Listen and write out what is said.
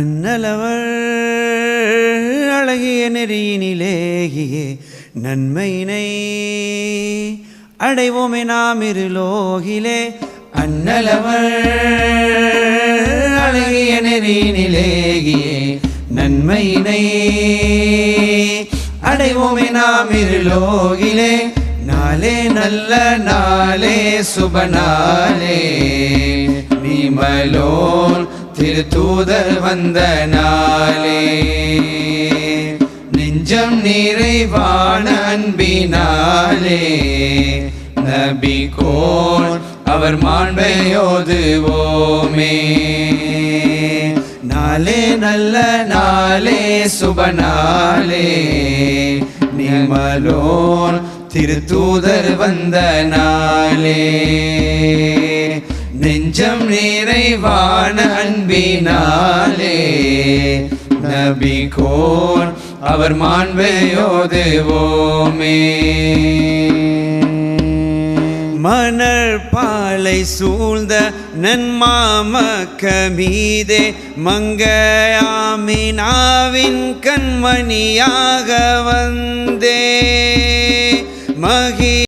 அண்ணலவள் அழகிய நெறியினிலேயே நன்மையினை அடைவோமே நாம் இருலோகிலே. அண்ணலவள் அழகிய நெறியினிலேயே நன்மையினை அடைவோமே நாம் இருலோகிலே. நாளே நல்ல நாளே சுபநாளே நிமலோல் திருத்தூதர் வந்த நாளே. நெஞ்சம் நிறைவான அன்பினாலே. நபி கோன் அவர் மாண்பையோதுவோமே நாளே நல்ல நாளே சுபநாளே நிமலோன் திருத்தூதர் வந்த நாளே. நெஞ்சம் நிறைவான அன்பினாலே நபி கோன் அவர் மாண்பையோதுவோமே மணல் பாலை சூழ்ந்த நன்மாமக்க மீதே மங்கையாமினாவின் கண்மணியாக வந்த